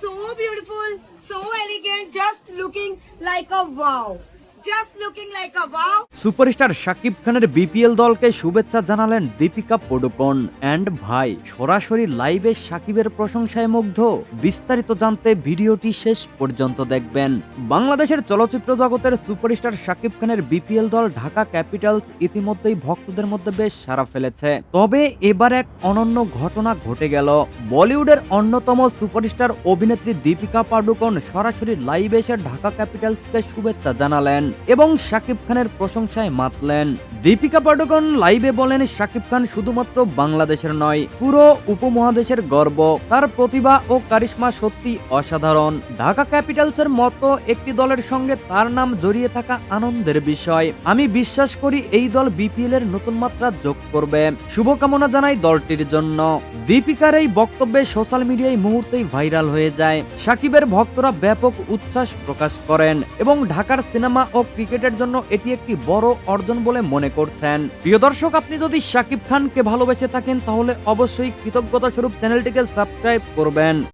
so beautiful, so elegant, just looking like a wow. Superstar Shakib খানের BPL দলকে শুভেচ্ছা জানালেন দীপিকা পডুকোন অ্যান্ড ভাই, সরাসরি লাইভে শাকিবের প্রশংসায় মুগ্ধ। বিস্তারিত জানতে ভিডিওটি শেষ পর্যন্ত দেখবেন। বাংলাদেশের চলচ্চিত্র জগতের সুপারস্টার শাকিব খানের বিপিএল দল ঢাকা ক্যাপিটালস ইতিমধ্যেই ভক্তদের মধ্যে বেশ সারা ফেলেছে। তবে এবার এক অনন্য ঘটনা ঘটে গেল। বলিউডের অন্যতম সুপারস্টার অভিনেত্রী দীপিকা পাডুকোন সরাসরি লাইভে এসে ঢাকা ক্যাপিটালসকে শুভেচ্ছা জানালেন। এবং শাকিব খানের প্রশংসায় মাতলেন। দীপিকা পাডুকোন লাইভে বলেন, শাকিব খান শুধুমাত্র বাংলাদেশের নয়, পুরো উপমহাদেশের গর্ব। তার প্রতিভা ও কারিশমা সত্যি অসাধারণ। ঢাকা ক্যাপিটালসের মতো একটি দলের সঙ্গে তার নাম জড়িয়ে থাকা আনন্দের বিষয়। আমি বিশ্বাস করি, এই দল বিপিএল এর নতুন মাত্রা যোগ করবে। শুভকামনা জানাই দলটির জন্য। দীপিকার এই বক্তব্যে সোশ্যাল মিডিয়ায় মুহূর্তেই ভাইরাল হয়ে যায়। সাকিবের ভক্তরা ব্যাপক উচ্ছ্বাস প্রকাশ করেন এবং ঢাকার সিনেমা ও ক্রিকেটের জন্য এটি একটি বড় অর্জন বলে মনে করছেন। প্রিয় দর্শক, আপনি যদি শাকিব খানকে ভালোবেসে থাকেন, তাহলে অবশ্যই কৃতজ্ঞতা স্বরূপ চ্যানেলটিকে সাবস্ক্রাইব করবেন।